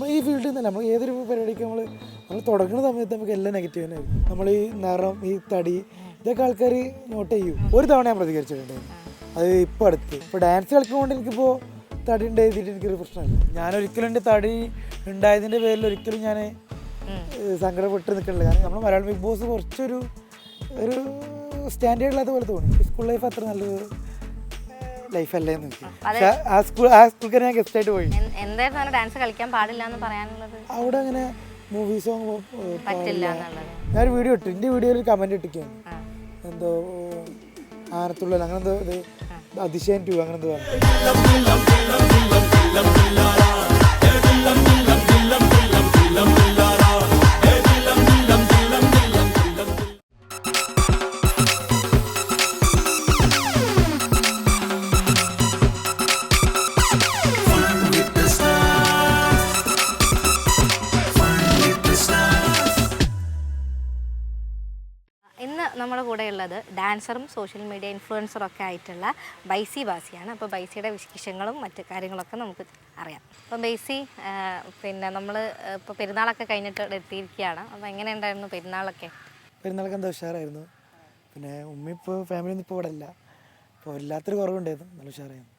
നമ്മൾ ഈ ഫീൽഡിൽ നിന്നല്ല നമ്മൾ ഏതൊരു പരിപാടിക്ക് നമ്മൾ നമ്മൾ തുടങ്ങുന്ന സമയത്ത് നമുക്ക് എല്ലാം നെഗറ്റീവ് തന്നെ ആയിരിക്കും. നമ്മൾ ഈ നിറം ഈ തടി ഇതൊക്കെ ആൾക്കാർ നോട്ട് ചെയ്യും. ഒരു തവണ ഞാൻ പ്രതികരിച്ചിട്ടുണ്ടായിരുന്നു അത് ഇപ്പോൾ അടുത്ത്. ഇപ്പോൾ ഡാൻസ് കളിക്കുന്നതുകൊണ്ട് എനിക്കിപ്പോൾ തടി ഉണ്ടായിട്ട് എനിക്കൊരു പ്രശ്നമില്ല. ഞാൻ ഒരിക്കലും എന്റെ തടി ഉണ്ടായതിന്റെ പേരിൽ ഒരിക്കലും ഞാൻ സങ്കടപ്പെട്ട് നിൽക്കണില്ല. കാരണം നമ്മൾ മലയാളം ബിഗ് ബോസ് കുറച്ചൊരു ഒരു സ്റ്റാൻഡേർഡ് ഇല്ലാത്ത പോലെ തോന്നി. സ്കൂൾ ലൈഫ് അത്ര നല്ലൊരു ലൈഫല്ലേ എന്ന് പക്ഷേ ആ സ്കൂൾ ആ സ്കൂളിൽ ഞാൻ പോയി. എൻ- എന്തായിരുന്നു അങ്ങനെ ഡാൻസ് കളിക്കാൻ പാടില്ല എന്ന് പറയാനുള്ളത്? അവിടെ അങ്ങനെ മൂവി സോങ് പറ്റില്ല എന്നുള്ളത്. ഞാനൊരു വീഡിയോ ഇട്ടു. എന്റെ വീഡിയോയിൽ കമന്റ് ഇട്ടിരിക്കുകയാണ്. എന്തോ ആനത്തുള്ളൽ അങ്ങനെന്തോ ഇത് അതിശയൻ ടു അങ്ങനെ ഡാൻസറും സോഷ്യൽ മീഡിയ ഇൻഫ്ലുവൻസറും ഒക്കെ ആയിട്ടുള്ള ബൈസി ബാസിയാണ് അപ്പോൾ ബൈസിയുടെ വിശേഷങ്ങളും മറ്റു കാര്യങ്ങളൊക്കെ നമുക്ക് അറിയാം. അപ്പം ബൈസി പിന്നെ നമ്മൾ ഇപ്പോൾ പെരുന്നാളൊക്കെ കഴിഞ്ഞിട്ട് എത്തിയിരിക്കുകയാണ്. അപ്പോൾ എങ്ങനെ ഉണ്ടായിരുന്നു പെരുന്നാളൊക്കെ? പെരുന്നാളൊക്കെ എന്താ ഉഷാറായിരുന്നു. പിന്നെ ഉമ്മ ഇപ്പോൾ ഫാമിലി ഒന്നും ഇപ്പോൾ ഇവിടെ ഇല്ല. അപ്പോൾ എല്ലാത്തിനും കുറവുണ്ടായിരുന്നു. നല്ല ഉഷാറായിരുന്നു.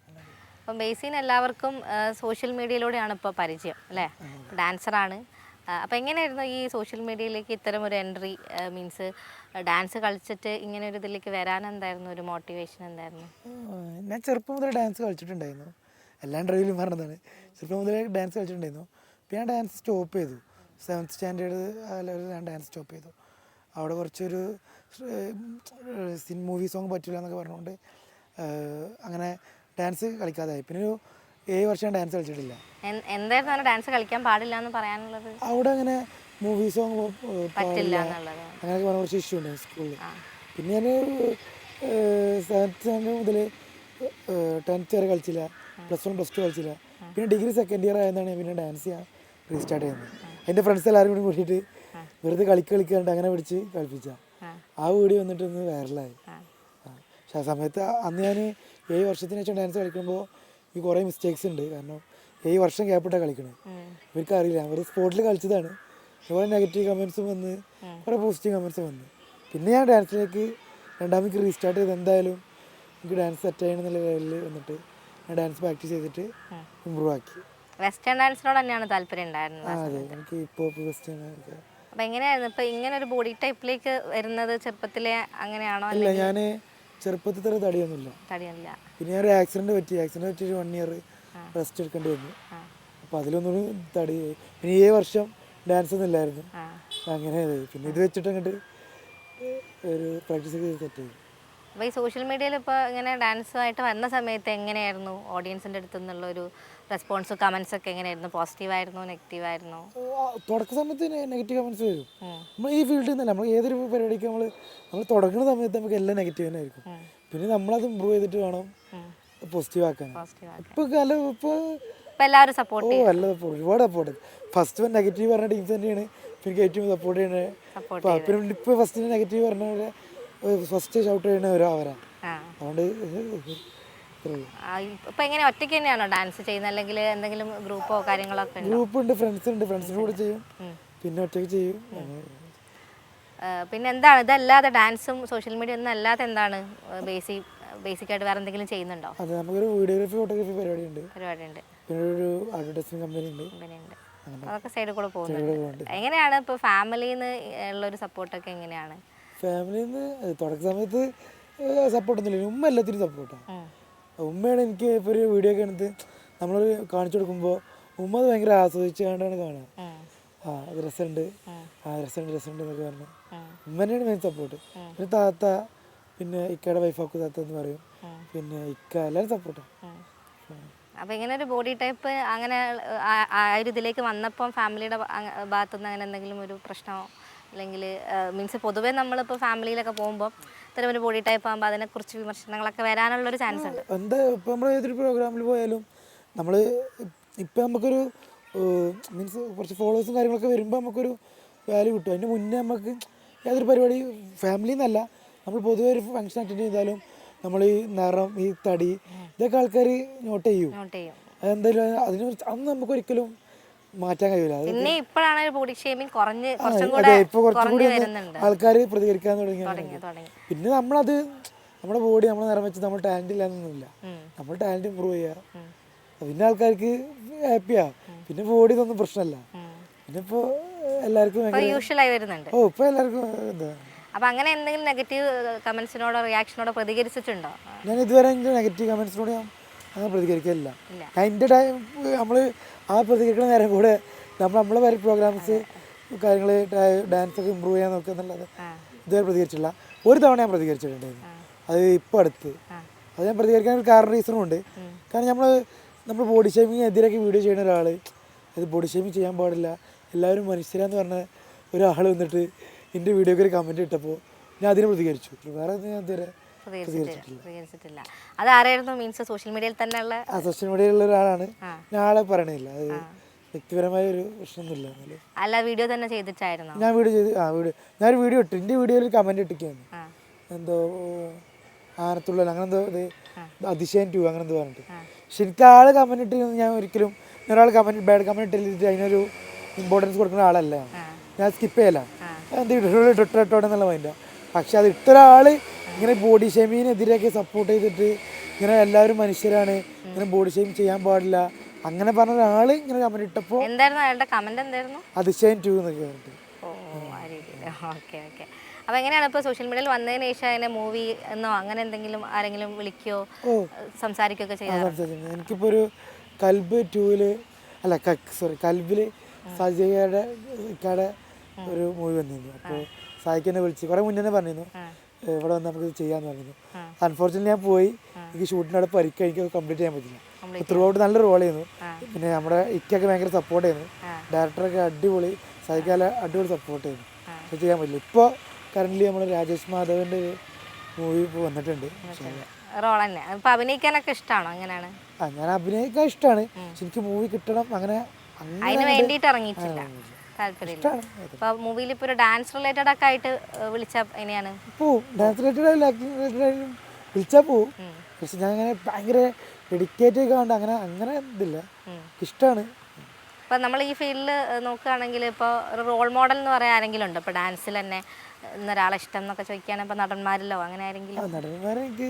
അപ്പം ബേസിന് എല്ലാവർക്കും സോഷ്യൽ മീഡിയയിലൂടെയാണ് ഇപ്പോൾ പരിചയം അല്ലേ? ഡാൻസറാണ്. അപ്പോൾ എങ്ങനെയായിരുന്നു ഈ സോഷ്യൽ മീഡിയയിലേക്ക് ഇത്തരം ഒരു എൻട്രി മീൻസ് ഡാൻസ് കളിച്ചിട്ട് ഇങ്ങനെ ഒരു ഇതിലേക്ക് വരാൻ എന്തായിരുന്നു? ഒരു മോട്ടിവേഷൻ എന്തായിരുന്നു? ഞാൻ ചെറുപ്പം മുതൽ ഡാൻസ് കളിച്ചിട്ടുണ്ടായിരുന്നു. എല്ലാ ഡ്രൈവിലും പറഞ്ഞതാണ്. ചെറുപ്പം മുതലേ ഡാൻസ് കളിച്ചിട്ടുണ്ടായിരുന്നു. പിന്നെ ഡാൻസ് സ്റ്റോപ്പ് ചെയ്തു. സെവൻത്ത് സ്റ്റാൻഡേർഡ് ലെവലിൽ ഞാൻ ഡാൻസ് സ്റ്റോപ്പ് ചെയ്തു. അവിടെ കുറച്ചൊരു സിൻ മൂവി സോങ് പറ്റില്ല എന്നൊക്കെ പറഞ്ഞുകൊണ്ട് അങ്ങനെ ഡാൻസ് കളിക്കാതായി. പിന്നെ ഒരു ഏഴ് വർഷം ഡാൻസ് കളിച്ചിട്ടില്ല. എന്തായിരുന്നു ഡാൻസ് കളിക്കാൻ പാടില്ല എന്ന് പറയാനുള്ളത്? അവിടെ അങ്ങനെ മൂവി സോങ് എന്നുള്ളത്. അങ്ങനെയൊക്കെ പറഞ്ഞ കുറച്ച് ഇഷ്യൂ ഉണ്ട് സ്കൂളിൽ പിന്നെ ഞാൻ സെവൻത്ത് സ്റ്റാൻഡേർഡ് മുതൽ ടെൻത്ത് വരെ കളിച്ചില്ല. പ്ലസ് വൺ പ്ലസ് ടു കളിച്ചില്ല. പിന്നെ ഡിഗ്രി സെക്കൻഡ് ഇയർ ആയതാണ് ഞാൻ പിന്നെ ഡാൻസ് ചെയ്യാൻ റീസ്റ്റാർട്ട് ചെയ്യുന്നത് എന്റെ ഫ്രണ്ട്സ് എല്ലാവരും കൂടി കൂട്ടിയിട്ട് വെറുതെ കളിക്ക് കളിക്കാണ്ട് അങ്ങനെ പിടിച്ച് കളിപ്പിച്ച. ആ. വീഡിയോ വന്നിട്ട് ഒന്ന് വൈറലായി. പക്ഷെ ആ സമയത്ത് അന്ന് ഞാൻ ഏഴ് വർഷത്തിന് ശേഷം ഡാൻസ് കളിക്കുമ്പോൾ ഈ കുറേ മിസ്റ്റേക്സ് ഉണ്ട്. കാരണം ഈ വർഷം ഗ്യാപ്പിട്ടാണ് കളിക്കണത്. ഇവർക്ക് അറിയില്ല അവർ സ്പോട്ടിൽ കളിച്ചതാണ്. കുറേ നെഗറ്റീവ് കമൻസും വന്ന് കുറേ പോസിറ്റീവ് കമൻസും വന്ന്. പിന്നെ ഞാൻ ഡാൻസിലേക്ക് രണ്ടാമത് റീസ്റ്റാർട്ട് ചെയ്ത് എന്തായാലും എനിക്ക് ഡാൻസ് സെറ്റ് ചെയ്യണം എന്നുള്ള ലെവലിൽ വന്നിട്ട് ഞാൻ ഡാൻസ് പ്രാക്ടീസ് ചെയ്തിട്ട് ഇമ്പ്രൂവ് ആക്കി. വെസ്റ്റേൺ ഡാൻസിനോട് തന്നെയാണ് താല്പര്യം ഉണ്ടായിരുന്നത് അതെ. എനിക്ക് ഇപ്പോൾ വെസ്റ്റേൺ ഒക്കെ. അപ്പം എങ്ങനെയായിരുന്നു? ഇപ്പൊ ഇങ്ങനെ ഒരു ബോഡി ടൈപ്പിലേക്ക് വരുന്നത് ചെറുപ്പത്തിലെ അങ്ങനെയാണോ അല്ല ഞാൻ ചെറുപ്പത്തിൽ തന്നെ തടിയൊന്നുമില്ല. തടിയല്ല പിന്നെ ഒരു ആക്സിഡന്റ് പറ്റി. ആക്സിഡന്റ് പറ്റി വൺ ഇയർ റെസ്റ്റ് എടുക്കേണ്ടി വന്നു. അപ്പൊ അതിലൊന്നും തടി പിന്നെ ഈ വർഷം ഡാൻസ് ഒന്നും ഇല്ലായിരുന്നു. അങ്ങനെ പിന്നെ ഇത് വെച്ചിട്ട് അങ്ങോട്ട് ഒരു പ്രാക്ടീസ് ഒക്കെ സെറ്റ് ചെയ്തു അപ്പോൾ ഈ സോഷ്യൽ മീഡിയയിൽ ഇപ്പോൾ ഇങ്ങനെ ഡാൻസുമായിട്ട് വന്ന സമയത്ത് എങ്ങനെയായിരുന്നു ഓഡിയൻസിന്റെ അടുത്തു നിന്നുള്ള ഒരു റെസ്പോൺസ് കമന്റ്സ് ഒക്കെ എങ്ങനെയായിരുന്നു? പോസിറ്റീവ് ആയിരുന്നു നെഗറ്റീവ് ആയിരുന്നു? തുടക്ക സമയത്ത് നെഗറ്റീവ് കമൻസ് വരും. നമ്മൾ ഈ ഫീൽഡിൽ നിന്നല്ല നമ്മൾ ഏതൊരു പരിപാടിക്ക് നമ്മൾ നമ്മൾ തുടങ്ങുന്ന സമയത്ത് നമുക്ക് എല്ലാം നെഗറ്റീവ് തന്നെ ആയിരിക്കും. പിന്നെ നമ്മളത് ഇമ്പ്രൂവ് ചെയ്തിട്ട് വേണം പോസിറ്റീവ് ആക്കാൻ. ഇപ്പൊ കാലം ഇപ്പോൾ എല്ലാവരും സപ്പോർട്ട് ഒരുപാട് സപ്പോർട്ട് ഫസ്റ്റ് നെഗറ്റീവ് പറഞ്ഞ ടീംസ് തന്നെയാണ്. പിന്നെ ഏറ്റവും സപ്പോർട്ട് ചെയ്യണത് സപ്പോർട്ട് പിന്നെ ഇപ്പൊ ഫസ്റ്റ് നെഗറ്റീവ് പറഞ്ഞവരെ ഫസ്റ്റ് ഷൗട്ട് ചെയ്യണ അവരാ. അതുകൊണ്ട് ഉള്ളൂ എങ്ങനെ ഒറ്റയ്ക്ക് തന്നെയാണോ ഡാൻസ് ചെയ്യുന്നത് അല്ലെങ്കിൽ എന്തെങ്കിലും ഗ്രൂപ്പോ കാര്യങ്ങളോ ഒക്കെ ഗ്രൂപ്പ് ഉണ്ട് ഫ്രണ്ട്സ് ഉണ്ട് ഫ്രണ്ട്സിന്റെ കൂടെ ചെയ്യും. പിന്നെ ഒറ്റയ്ക്ക് ചെയ്യും. പിന്നെ എന്താണ്? ഇതല്ലാതെ ഡാൻസും സോഷ്യൽ മീഡിയ ഒന്നും അല്ലാതെ എന്താണ്? ബേസിക് ബേസിക്കായിട്ട് വേറെ എന്തെങ്കിലും ചെയ്യുന്നുണ്ടോ? അതെ നമുക്കൊരു വീഡിയോഗ്രാഫി ഫോട്ടോഗ്രാഫി പരിപാടി ഉണ്ട് പരിപാടിയുണ്ട്. പിന്നെ ഒരു അഡ്വർടൈസിംഗ് കമ്പനി ഉണ്ട്. കമ്പനിയുണ്ട് ഉണ്ട്. അതൊക്കെ സൈഡിൽ കൂടെ പോകുന്നുണ്ട്. എങ്ങനെയാണ് ഇപ്പോൾ ഉള്ള ഒരു സപ്പോർട്ട് സപ്പോർട്ടൊക്കെ എങ്ങനെയാണ്? ഫാമിലിന്ന് തുടക്ക സമയത്ത് സപ്പോർട്ടൊന്നുമില്ല ഉമ്മ എല്ലാത്തിനും സപ്പോർട്ടാണ്. ഉമ്മയാണ് എനിക്ക് ഇപ്പോൾ ഒരു വീഡിയോ ഒക്കെ എടുത്ത് നമ്മൾ കാണിച്ചു കൊടുക്കുമ്പോൾ ഉമ്മ അത് ഭയങ്കര ആസ്വദിച്ച് കണ്ടാണ് കാണുക. ആ. അത് രസമുണ്ട്. ആ. രസമുണ്ട് രസമുണ്ട് എന്നൊക്കെ പറഞ്ഞു. ഉം. മെയിൻ സപ്പോർട്ട് പിന്നെ താത്ത പിന്നെ ഇക്കയുടെ വൈഫാക്കു താത്ത എന്ന് പറയും. പിന്നെ ഇക്ക എല്ലാവരും സപ്പോർട്ടാണ് ഉം. അപ്പോൾ ഇങ്ങനെ ഒരു ബോഡി ടൈപ്പ് അങ്ങനെ ആ ഒരു ഇതിലേക്ക് വന്നപ്പം ഫാമിലിയുടെ ഭാഗത്തുനിന്ന് അങ്ങനെ എന്തെങ്കിലും ഒരു പ്രശ്നമോ? അല്ലെങ്കിൽ മീൻസ് പൊതുവേ നമ്മളിപ്പോൾ ഫാമിലിയിലൊക്കെ പോകുമ്പോൾ ഇത്തരം ഒരു ബോഡി ടൈപ്പ് ആകുമ്പോൾ അതിനെക്കുറിച്ച് വിമർശനങ്ങളൊക്കെ വരാനുള്ളൊരു ചാൻസ് ഉണ്ട്. എന്താ ഇപ്പം നമ്മൾ ഏതൊരു പ്രോഗ്രാമിൽ പോയാലും നമ്മൾ ഇപ്പം നമുക്കൊരു മീൻസ് കുറച്ച് ഫോളോവേഴ്സും കാര്യങ്ങളൊക്കെ വരുമ്പോൾ നമുക്കൊരു വാല്യൂ കിട്ടും. അതിന് മുന്നേ നമുക്ക് ഏതൊരു പരിപാടി ഫാമിലി എന്നല്ല നമ്മൾ പൊതുവെ ഒരു ഫംഗ്ഷൻ അറ്റൻഡ് ചെയ്താലും നമ്മൾ ഈ നിറം ഈ തടി ഇതൊക്കെ ആൾക്കാർ നോട്ട് ചെയ്യും. അതെന്തായാലും അതിന് അന്ന് നമുക്കൊരിക്കലും മാറ്റാൻ കഴിയില്ല പിന്നെ ഇപ്പോഴാണ് ബോഡി ഷേമിംഗ് കുറഞ്ഞ് കുറച്ചും കൂടെ ഇപ്പൊ കുറച്ചും കൂടി ആൾക്കാർ പ്രതികരിക്കാൻ തുടങ്ങി പിന്നെ നമ്മളത് നമ്മുടെ ബോഡി നമ്മളെ നിറം വെച്ച് നമ്മൾ ടാലന്റ് ഇല്ലാന്നൊന്നുമില്ല. നമ്മൾ ടാലന്റ് ഇമ്പ്രൂവ് ചെയ്യുക പിന്നെ ആൾക്കാർക്ക് ഹാപ്പിയാ പിന്നെ ബോഡി ഇതൊന്നും പ്രശ്നമല്ല. പിന്നെ എല്ലാവർക്കും ഇപ്പൊ ഭയങ്കര യൂഷ്വലായി വരുന്നുണ്ട്. ഓ ഇപ്പൊ എല്ലാവർക്കും എന്താ? അപ്പൊ അങ്ങനെ എന്തെങ്കിലും നെഗറ്റീവ് കമന്റ്സിനോടോ റിയാക്ഷനോടോ പ്രതികരിച്ചിട്ടുണ്ടോ? ഞാൻ ഇതുവരെ നെഗറ്റീവ് കമന്റ്സിനോട് ഞാൻ അങ്ങനെ പ്രതികരിക്കില്ല അതിന്റെ ടൈം നമ്മൾ ആ പ്രതികരിക്കുന്ന നേരം കൂടെ നമ്മൾ നമ്മളെ വരെ പ്രോഗ്രാംസ് കാര്യങ്ങൾ ഡാൻസ് ഒക്കെ ഇമ്പ്രൂവ് ചെയ്യാൻ നോക്കുക എന്നുള്ളത്. ഇതുവരെ പ്രതികരിച്ചില്ല ഒരു തവണ ഞാൻ പ്രതികരിച്ചിട്ടുണ്ടായിരുന്നു. അത് ഇപ്പോൾ അടുത്ത്. അത് ഞാൻ പ്രതികരിക്കാൻ ഒരു കാരണം റീസണും ഉണ്ട്. കാരണം നമ്മൾ നമ്മൾ ബോഡി ഷേമിങ് എതിരൊക്കെ വീഡിയോ ചെയ്യുന്ന ഒരാൾ അത് ബോഡി ഷേമിങ് ചെയ്യാൻ പാടില്ല. എല്ലാവരും മനുഷ്യരാന്ന് പറഞ്ഞ ഒരാൾ വന്നിട്ട് എന്റെ വീഡിയോക്ക് ഒരു കമന്റ് ഇട്ടപ്പോൾ ഞാൻ അതിനെ പ്രതികരിച്ചു. വേറെ ഞാൻ ഇതുവരെ പ്രതികരിച്ചിട്ടില്ല പ്രതികരിച്ചിട്ടില്ല അത് ആരായിരുന്നു മീൻസ് സോഷ്യൽ മീഡിയയിൽ ഉള്ള ആ സോഷ്യൽ മീഡിയയിലുള്ള ഒരാളാണ്. ഞാളെ പറയണില്ല. അത് വ്യക്തിപരമായ ഒരു പ്രശ്നമൊന്നുമില്ല എന്നാലും. അല്ല വീഡിയോ തന്നെ ചെയ്തിട്ടായിരുന്നു? ഞാൻ വീഡിയോ ചെയ്ത് ആ വീഡിയോ ഞാനൊരു വീഡിയോ ഇട്ടു. എന്റെ വീഡിയോയിൽ കമന്റ് ഇട്ടിരിക്കുകയാണ്. എന്തോ ആനത്തുള്ളൽ അങ്ങനെ എന്തോ ഇത് അതിശയൻ ടു അങ്ങനെ എന്തോ പറഞ്ഞിട്ട്. പക്ഷെ എനിക്ക് ആൾ കമന്റ് ഇട്ട് ഞാൻ ഒരിക്കലും ഒരാൾ കമന്റ് ബാഡ് കമന്റ് ഇട്ടിട്ട് അതിനൊരു ഇമ്പോർട്ടൻസ് കൊടുക്കുന്ന ആളല്ല. ഞാൻ. സ്കിപ്പ് ചെയ്യല. എന്ത് ഇട്ടോ എന്നുള്ള മൈൻഡാണ് പക്ഷെ അത് ഇട്ടൊരാൾ ഇങ്ങനെ ബോഡി ഷെയിമിനെതിരെയൊക്കെ സപ്പോർട്ട് ചെയ്തിട്ട് ഇങ്ങനെ എല്ലാവരും മനുഷ്യരാണ്. ഇങ്ങനെ ബോഡി ഷെയിം ചെയ്യാൻ പാടില്ല. അങ്ങനെ പറഞ്ഞ ഒരാൾ ഇങ്ങനെ കമന്റ് ഇട്ടപ്പോൾ എന്തായിരുന്നു? അയാളുടെ കമന്റ് എന്തായിരുന്നു? അതിശയം ടു എന്നൊക്കെ പറഞ്ഞിട്ട്. ഓ ആ രീതിയിൽ. Okay okay. അപ്പോൾ എങ്ങനെയാണ് ഇപ്പൊ സോഷ്യൽ മീഡിയയിൽ വന്നതിന് ശേഷം അതിനെ മൂവി എന്നോ അങ്ങനെ എന്തെങ്കിലും ആരെങ്കിലും വിളിക്കോ? ഓ. സംസാരിക്കുകയൊക്കെ ആ, സംസാരിക്കുന്നു. എനിക്കിപ്പോ ഒരു കൽബ് ടൂൽ അല്ല സോറി കൽബിൽ സജയുടെ ഇക്കാടെ ഒരു മൂവി വന്നിരുന്നു. അപ്പോൾ സായിക്ക് എന്നെ വിളിച്ച് കുറെ മുന്നേ തന്നെ പറഞ്ഞിരുന്നു. ഇവിടെ വന്ന് നമുക്ക് ചെയ്യാന്ന് പറഞ്ഞു അൺഫോർച്ചുനേറ്റ്ലി ഞാൻ പോയി. എനിക്ക് ഷൂട്ടിന്റെ അവിടെ പരിക്ക് എനിക്ക് കംപ്ലീറ്റ് ചെയ്യാൻ പറ്റില്ല. ത്രൂ ഔട്ട് നല്ല റോൾ ചെയ്യുന്നു പിന്നെ നമ്മുടെ ഇക്കൊക്കെ ഭയങ്കര സപ്പോർട്ട് ചെയ്യുന്നു ഡയറക്ടറൊക്കെ അടിപൊളി സഹിക്കാല അടിപൊളി സപ്പോർട്ട് ചെയ്യുന്നു ചെയ്യാൻ പറ്റില്ല. ഇപ്പോൾ കറന്റ് നമ്മൾ രാജേഷ് മാധവന്റെ ഒരു മൂവി ഇപ്പോൾ വന്നിട്ടുണ്ട്. റോൾ തന്നെ. അഭിനയിക്കാനൊക്കെ ഇഷ്ടമാണോ അങ്ങനെയാണ്? ആ ഞാൻ അഭിനയിക്കാൻ ഇഷ്ടമാണ് പക്ഷെ എനിക്ക് മൂവി കിട്ടണം അങ്ങനെ അങ്ങനെ അതിന് വേണ്ടിയിട്ട് ഇറങ്ങിയിട്ടില്ല. താല്പര്യമില്ല. അപ്പൊ മൂവിയിൽ ഇപ്പൊ ഒരു ഡാൻസ് റിലേറ്റഡ് ഒക്കെ ആയിട്ട് വിളിച്ച എങ്ങനെയാണ്? പോവും. ഡാൻസ് റിലേറ്റഡ് ആക്ടിങ് റിലേറ്റഡ് വിളിച്ചാൽ പോവും. പക്ഷെ ഞാൻ അങ്ങനെ ഭയങ്കര ഡെഡിക്കേറ്റ് ഒക്കെ ഉണ്ട് അങ്ങനെ അങ്ങനെ ഇതില്ല. ഇഷ്ടമാണ് അപ്പൊ നമ്മൾ ഈ ഫീൽഡിൽ നോക്കുകയാണെങ്കിൽ ഇപ്പോൾ ഒരു റോൾ മോഡൽ എന്ന് പറയാൻ ആരെങ്കിലും ഉണ്ടോ? ഇപ്പൊ ഡാൻസിൽ തന്നെ ഇന്നൊരാളെ ഇഷ്ടം എന്നൊക്കെ ചോദിക്കുകയാണെങ്കിൽ ഇപ്പൊ നടന്മാരിലോ അങ്ങനെ ആരെങ്കിലും? നടന്മാരെ എനിക്ക്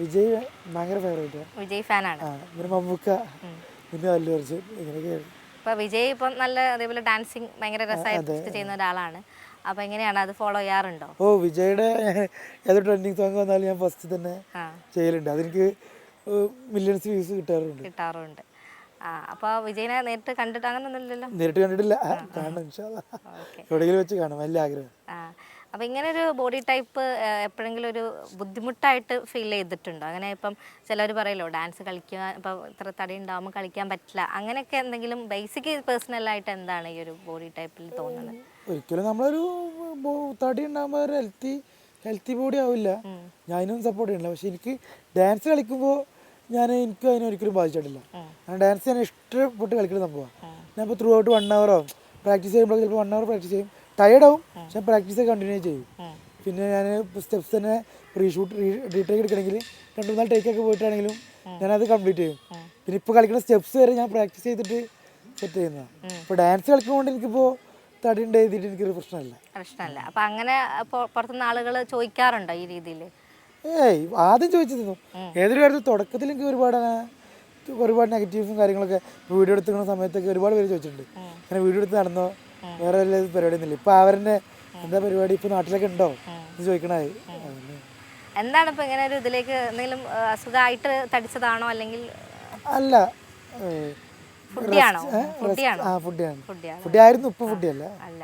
വിജയ് ഭയങ്കര ഫേവറേറ്റ് വിജയ് ഫാനാണ്. പിന്നെ മമ്മൂക്ക പിന്നെ അല്ലു അർജുൻ ഇങ്ങനെയൊക്കെയാണ്. ഇപ്പോൾ വിജയ് ഇപ്പം നല്ല അതേപോലെ ഡാൻസിങ് ഭയങ്കര രസമായിട്ട് ചെയ്യുന്ന ഒരാളാണ്. അപ്പോൾ എങ്ങനെയാണ് അത് ഫോളോ ചെയ്യാറുണ്ടോ? ഓ വിജയുടെ ഏത് ട്രെൻഡിങ് സോങ് വന്നാലും ഞാൻ ഫസ്റ്റ് തന്നെ ചെയ്യലുണ്ട്. അതെനിക്ക് മില്യൺസ് വ്യൂസ് കിട്ടാറുണ്ട്. കിട്ടാറുണ്ട്. അപ്പോൾ വിജയനെ നേരിട്ട് കണ്ടിട്ട് അങ്ങനെ ഒന്നുമില്ലല്ലോ നേരിട്ട് കണ്ടിട്ടില്ല. കാണണം എവിടെയെങ്കിലും വെച്ച് കാണാം. വലിയ ആഗ്രഹം. അപ്പോൾ ഇങ്ങനെ ഒരു ബോഡി ടൈപ്പ് എപ്പോഴെങ്കിലും ഒരു ബുദ്ധിമുട്ടായിട്ട് ഫീൽ ചെയ്തിട്ടുണ്ടോ? അങ്ങനെ ഇപ്പം ചിലർ പറയല്ലോ ഡാൻസ് കളിക്കുക ഇപ്പം ഇത്ര തടി ഉണ്ടാകുമ്പോൾ കളിക്കാൻ പറ്റില്ല. അങ്ങനെയൊക്കെ എന്തെങ്കിലും ബേസിക് പേഴ്സണലായിട്ട് എന്താണ് ഈ ഒരു ബോഡി ടൈപ്പിൽ തോന്നുന്നത്? ഒരിക്കലും നമ്മളൊരു തടി ഉണ്ടാകുമ്പോൾ ഒരു ഹെൽത്തി ഹെൽത്തി ബോഡി ആവില്ല. ഞാനും സപ്പോർട്ട് ചെയ്യണില്ല. പക്ഷെ എനിക്ക് ഡാൻസ് കളിക്കുമ്പോൾ ഞാൻ എനിക്ക് അതിനെ ഒരിക്കലും ബാധിച്ചിട്ടില്ല. ഞാൻ ഡാൻസ് ഞാൻ ഇഷ്ടപ്പെട്ട് കളിക്കുന്ന സംഭവമാണ് ഞാനിപ്പോൾ ത്രൂ ഔട്ട് വൺ അവറോ പ്രാക്ടീസ് ചെയ്യുമ്പോൾ ചിലപ്പോൾ വൺ അവർ പ്രാക്ടീസ് ചെയ്യും. ടയർഡ് ആവും. പക്ഷെ പ്രാക്ടീസ് കണ്ടിന്യൂ ചെയ്യും. പിന്നെ ഞാൻ സ്റ്റെപ്സ് തന്നെ റീഷൂട്ട് റീടേക്ക് എടുക്കണമെങ്കിൽ രണ്ട് മൂന്നാൽ ടേക്കൊക്കെ പോയിട്ടാണെങ്കിലും ഞാനത് കംപ്ലീറ്റ് ചെയ്യും. പിന്നെ ഇപ്പോൾ കളിക്കുന്ന സ്റ്റെപ്സ് വരെ ഞാൻ പ്രാക്ടീസ് ചെയ്തിട്ട് സെറ്റ് ചെയ്യുന്നതാണ് ഇപ്പോൾ ഡാൻസ് കളിക്കുന്നതുകൊണ്ട് എനിക്കിപ്പോൾ തടിയുണ്ട് എഴുതിയിട്ട് എനിക്കൊരു പ്രശ്നമില്ല പ്രശ്നമല്ല അപ്പം അങ്ങനെ പുറത്തുനിന്ന് ആളുകൾ ചോദിക്കാറുണ്ടോ ഈ രീതിയിൽ ഏയ് ആദ്യം ചോദിച്ചിരുന്നു. ഏതൊരു കാര്യത്തിൽ തുടക്കത്തിൽ എനിക്ക് ഒരുപാട് ഒരുപാട് നെഗറ്റീവ്സും കാര്യങ്ങളൊക്കെ വീഡിയോ എടുത്തുക്കുന്ന സമയത്തൊക്കെ ഒരുപാട് പേര് ചോദിച്ചിട്ടുണ്ട്. അങ്ങനെ വീഡിയോ എടുത്ത് നടന്നോ? വേറെ വല്ല പരിപാടി ഒന്നുമില്ല ഇപ്പൊ അവരെന്നെ എന്താ പരിപാടി? ഇപ്പൊ നാട്ടിലൊക്കെ ഉണ്ടോ? എന്ന് ചോദിക്കണായി എന്താണ് ഇപ്പൊ ഇങ്ങനെ ഒരു ഇതിലേക്ക് എന്തെങ്കിലും അസുഖമായിട്ട് തടിച്ചതാണോ അല്ലെങ്കിൽ അല്ല ഫുഡ് ആയിരുന്നു ഇപ്പൊ ഫുഡി അല്ല. അല്ല.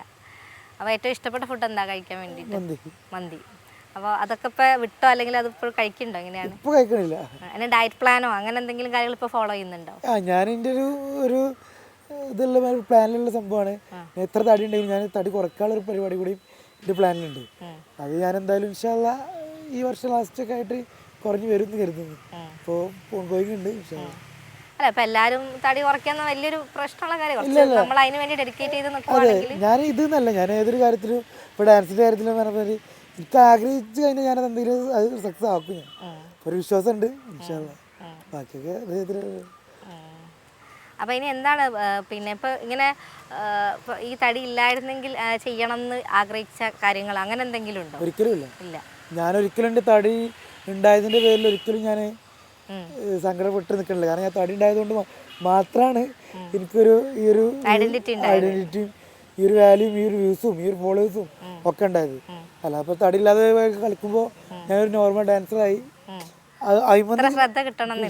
അപ്പോൾ ഏറ്റവും ഇഷ്ടപ്പെട്ട ഫുഡ് എന്താ കഴിക്കാൻ വേണ്ടിയിട്ട്? മന്തി. മന്തി. അപ്പോൾ അതൊക്കെ ഇപ്പോൾ വിട്ടോ അല്ലെങ്കിൽ അത് ഇപ്പോൾ കഴിക്കുന്നുണ്ടോ? എങ്ങനെയാണ്? ഇപ്പൊ കഴിക്കണില്ല. അതിന് ഡയറ്റ് പ്ലാനോ അങ്ങനെ എന്തെങ്കിലും കാര്യങ്ങൾ ഇപ്പോൾ ഫോളോ ചെയ്യുന്നുണ്ടോ? ഞാൻ എന്റെ ഒരു ഒരു ഇതുള്ള ഒരു പ്ലാനിലുള്ള സംഭവമാണ്. എത്ര തടി ഉണ്ടെങ്കിലും ഞാൻ തടി കുറക്കാനുള്ള ഒരു പരിപാടി കൂടി എന്റെ പ്ലാനിലുണ്ട്. അത് ഞാൻ എന്തായാലും ഇൻഷാല്ല ഈ വർഷം ലാസ്റ്റ് ഒക്കെ ആയിട്ട് കുറഞ്ഞു വരും എന്ന് കരുതുന്നു അപ്പോൾ ഗോയിങ് ഉണ്ട്. അല്ല. ഇപ്പം തടി കുറയ്ക്കുന്ന വലിയൊരു പ്രശ്നമുള്ള കാര്യം നമ്മൾ അതിന് വേണ്ടി ഡെഡിക്കേറ്റ് ചെയ്ത് നിൽക്കുകയാണെങ്കിൽ ഞാൻ ഇത് എന്നല്ല ഞാൻ ഏതൊരു കാര്യത്തിലും ഇപ്പൊ ഡാൻസിന്റെ കാര്യത്തിലും പറഞ്ഞാൽ എനിക്ക് ആഗ്രഹിച്ച് കഴിഞ്ഞാൽ ഞാനത് എന്തെങ്കിലും അത് സക്സസ് ആക്കും ഞാൻ. ഒരു വിശ്വാസം ഉണ്ട് ബാക്കിയൊക്കെ അപ്പോൾ ഇനി എന്താണ് പിന്നെ ഇപ്പോൾ ഇങ്ങനെ ഈ തടി ഇല്ലായിരുന്നെങ്കിൽ ചെയ്യണം എന്ന് ആഗ്രഹിച്ച കാര്യങ്ങൾ അങ്ങനെ എന്തെങ്കിലും ഉണ്ടോ? ഒരിക്കലും ഇല്ല. ഇല്ല. ഞാൻ ഒരിക്കലും എന്റെ തടി ഉണ്ടായതിന്റെ പേരിൽ ഒരിക്കലും ഞാൻ. സങ്കടപ്പെട്ട് നിൽക്കണില്ല. കാരണം ഞാൻ തടി ഉണ്ടായതുകൊണ്ട് മാത്രമാണ് എനിക്കൊരു ഈ ഒരു ഐഡന്റിറ്റിയും ഈ ഒരു വാല്യൂം ഈ ഒരു വ്യൂസും ഈ ഒരു ഫോളോവേഴ്സും ഒക്കെ ഉണ്ടായത് അല്ല അപ്പോൾ തടി ഇല്ലാതെ കളിക്കുമ്പോൾ ഞാനൊരു നോർമൽ ഡാൻസറായി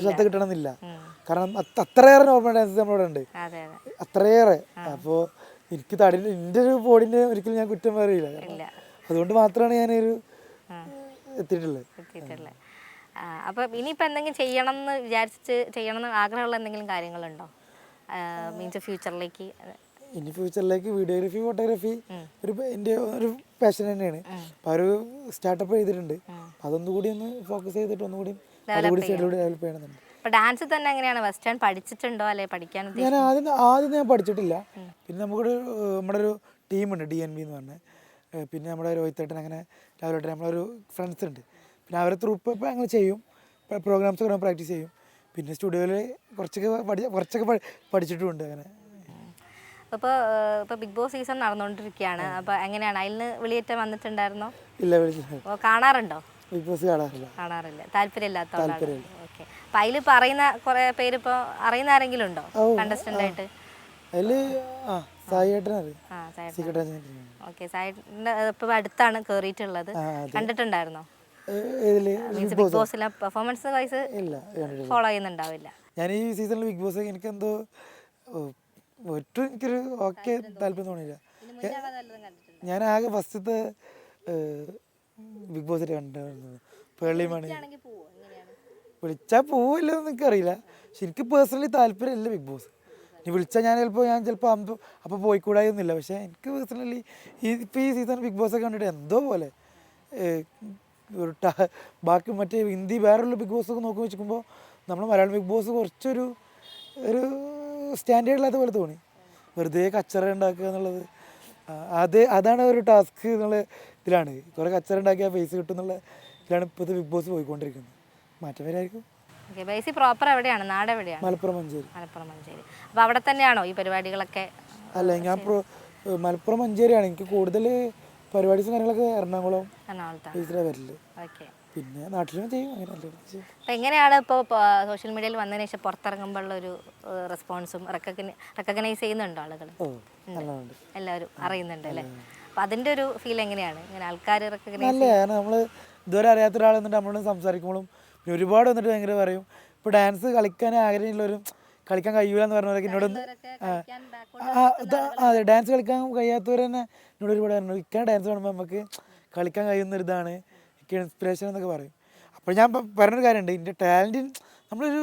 ശ്രദ്ധ കിട്ടണമെന്നില്ല. കാരണം അത് അത്രയേറെ നോർമൽ ഡാൻസ് നമ്മളിവിടെ ഉണ്ട് അതെ അതെ. അത്രയേറെ. അപ്പോൾ എനിക്ക് തടി എന്റെ ഒരു ബോഡിനെ ഒരിക്കലും ഞാൻ കുറ്റം പറയില്ല. അതുകൊണ്ട് മാത്രമാണ് ഞാനൊരു എത്തിയിട്ടുള്ളത്. എത്തിയിട്ടുള്ളത്. അപ്പോൾ ഇനിയിപ്പോൾ എന്തെങ്കിലും ചെയ്യണം എന്ന് വിചാരിച്ച് ചെയ്യണം എന്ന് ആഗ്രഹമുള്ള എന്തെങ്കിലും കാര്യങ്ങളുണ്ടോ? മീൻസ് ഫ്യൂച്ചറിലേക്ക് ഇനി ഫ്യൂച്ചറിലേക്ക് വീഡിയോഗ്രഫി ഫോട്ടോഗ്രാഫി ഒരു എന്റെ ഒരു പാഷൻ തന്നെയാണ്. അപ്പോൾ ഒരു സ്റ്റാർട്ടപ്പ് ചെയ്തിട്ടുണ്ട്. അതൊന്നുകൂടി ഒന്ന് ഫോക്കസ് ചെയ്തിട്ട് ഒന്നുകൂടി അതുകൂടി സൈഡിലൂടെ ഡെവലപ്പ് ചെയ്യണമെന്നുണ്ട്. ഡാൻസ് തന്നെ എങ്ങനെയാണ്? വെസ്റ്റേൺ പഠിച്ചിട്ടുണ്ടോ? അല്ലെ പഠിക്കാൻ? ഞാൻ ആദ്യം ആദ്യം ഞാൻ പഠിച്ചിട്ടില്ല. പിന്നെ നമുക്കൊരു നമ്മുടെ ഒരു ടീമുണ്ട് ഡി എൻ ബി എന്ന് പറഞ്ഞ. പിന്നെ നമ്മുടെ രോഹിത്തേട്ടൻ അങ്ങനെ രാവിലെ നമ്മളൊരു ഫ്രണ്ട്സ് ഉണ്ട്. പിന്നെ അവരെ ത്രൂപ്പ് അങ്ങനെ ചെയ്യും. പ്രോഗ്രാംസ് ഒക്കെ പ്രാക്ടീസ് ചെയ്യും. പിന്നെ സ്റ്റുഡിയോയിൽ കുറച്ചൊക്കെ പഠി കുറച്ചൊക്കെ പഠി- പഠിച്ചിട്ടുമുണ്ട് അങ്ങനെ. അപ്പോൾ ഇപ്പോൾ ബിഗ് ബോസ് സീസൺ നടന്നുകൊണ്ടിരിക്കുകയാണ് അപ്പോൾ എങ്ങനെയാണ്? അതിൽ നിന്ന് വിളിയേറ്റം വന്നിട്ടുണ്ടായിരുന്നോ? ഇല്ല കാണാറുണ്ടോ? ബിഗ് ബോസ് കാണാറില്ല. കാണാറില്ല. താല്പര്യമില്ലാത്തതുകൊണ്ടാണ്. ഓക്കെ. അപ്പൊ അതിൽ പറയുന്ന കുറേ പേര് ഇപ്പൊ അറിയുന്ന ആരെങ്കിലും ഉണ്ടോ? കണ്ടസ്റ്റന്റ് ആയിട്ട് അതിൽ ആ സായി ഏട്ടൻ അറിയാം ഓക്കെ ഇപ്പോൾ അടുത്താണ് കേറിയിട്ടുള്ളത് കണ്ടിട്ടുണ്ടായിരുന്നോ? ബിഗ് ബോസിലെ പെർഫോമൻസ് വൈസ് ഫോളോ ചെയ്യുന്നുണ്ടാവില്ല. ഞാൻ ഈ സീസണിൽ ബിഗ് ബോസ് എനിക്ക് എന്തോ ഒട്ടും എനിക്കൊരു ഓക്കെ താല്പര്യം തോന്നിയില്ല. ഞാൻ ആകെ ഫസ്റ്റത്തെ ബിഗ് ബോസിൽ കണ്ടിരുന്നത് പേളിയുമാണ് വിളിച്ചാൽ പോവില്ലോ എനിക്കറിയില്ല പക്ഷെ എനിക്ക് പേഴ്സണലി താല്പര്യമില്ല ബിഗ് ബോസ്. ഇനി വിളിച്ചാൽ ഞാൻ ചിലപ്പോൾ ഞാൻ ചിലപ്പോൾ അമ്പ അപ്പോൾ പോയിക്കൂടായൊന്നുമില്ല. പക്ഷേ എനിക്ക് പേഴ്സണലി ഈ ഇപ്പോൾ ഈ സീസൺ ബിഗ് ബോസ് ഒക്കെ കണ്ടിട്ട് എന്തോ പോലെ ഒരു ബാക്കി മറ്റേ ഹിന്ദി വേറെയുള്ള ബിഗ് ബോസ് ഒക്കെ നോക്കി വെച്ചിരിക്കുമ്പോൾ നമ്മൾ മലയാളം ബിഗ് ബോസ് കുറച്ചൊരു ഒരു സ്റ്റാൻഡേർഡ് ഇല്ലാത്ത പോലെ തോന്നി. വെറുതെ കച്ചറ ഉണ്ടാക്കുക എന്നുള്ളത്. അത് അതാണ് ഒരു ടാസ്ക് എന്നുള്ള ഇതിലാണ്. കുറേ കച്ചറ ഉണ്ടാക്കിയാൽ പൈസ കിട്ടും എന്നുള്ള ഇതിലാണ് ഇപ്പോഴത്തെ ബിഗ് ബോസ് പോയിക്കൊണ്ടിരിക്കുന്നത്. മാറ്റം വരായിരിക്കും. ഓക്കെ ബേസി പ്രോപ്പർ എവിടെയാണ്? നാട് എവിടെയാണ്? മലപ്പുറം മഞ്ചേരി. മലപ്പുറം മഞ്ചേരി. അപ്പോൾ അവിടെ തന്നെയാണോ ഈ പരിപാടികളൊക്കെ? അല്ല ഞാൻ മലപ്പുറം മഞ്ചേരിയാണ്. എനിക്ക് കൂടുതൽ പരിപാടീസും കാര്യങ്ങളൊക്കെ എറണാകുളം വരൽ. പിന്നെ നാട്ടിലും ചെയ്യും അങ്ങനെ എങ്ങനെയാണ് ഇപ്പോൾ സോഷ്യൽ മീഡിയയിൽ വന്നതിന് ശേഷം പുറത്തിറങ്ങുമ്പോഴുള്ള ഒരു റെസ്പോൺസും റെക്കഗ്നി റെക്കഗ്നൈസ് ചെയ്യുന്നുണ്ടോ ആളുകൾ? എല്ലാവരും അറിയുന്നുണ്ട് അല്ലേ? അതിന്റെ ഒരു ഫീൽ എങ്ങനെയാണ്? ഇങ്ങനെ ആൾക്കാർ റെക്കഗ്നൈസ് നമ്മൾ ഇതുവരെ അറിയാത്ത ഒരാൾ എന്നിട്ട് നമ്മളോട് സംസാരിക്കുമ്പോഴും പിന്നെ ഒരുപാട് വന്നിട്ട് ഭയങ്കര പറയും. ഇപ്പൊ ഡാൻസ് കളിക്കാൻ ആഗ്രഹമുള്ളവരും കളിക്കാൻ കഴിയൂല എന്ന് പറഞ്ഞവരൊക്കെ എന്നോട് അതെ ഡാൻസ് കളിക്കാൻ കഴിയാത്തവർ തന്നെ എന്നോട് ഒരുപാട് പറഞ്ഞു ഇക്കാൻ ഡാൻസ് കാണുമ്പോൾ നമുക്ക് കളിക്കാൻ കഴിയുന്ന ഒരു ഇതാണ് എനിക്ക് ഇൻസ്പിറേഷൻ എന്നൊക്കെ പറയും. അപ്പോൾ ഞാൻ പറഞ്ഞൊരു കാര്യമുണ്ട് എന്റെ ടാലന്റ് നമ്മളൊരു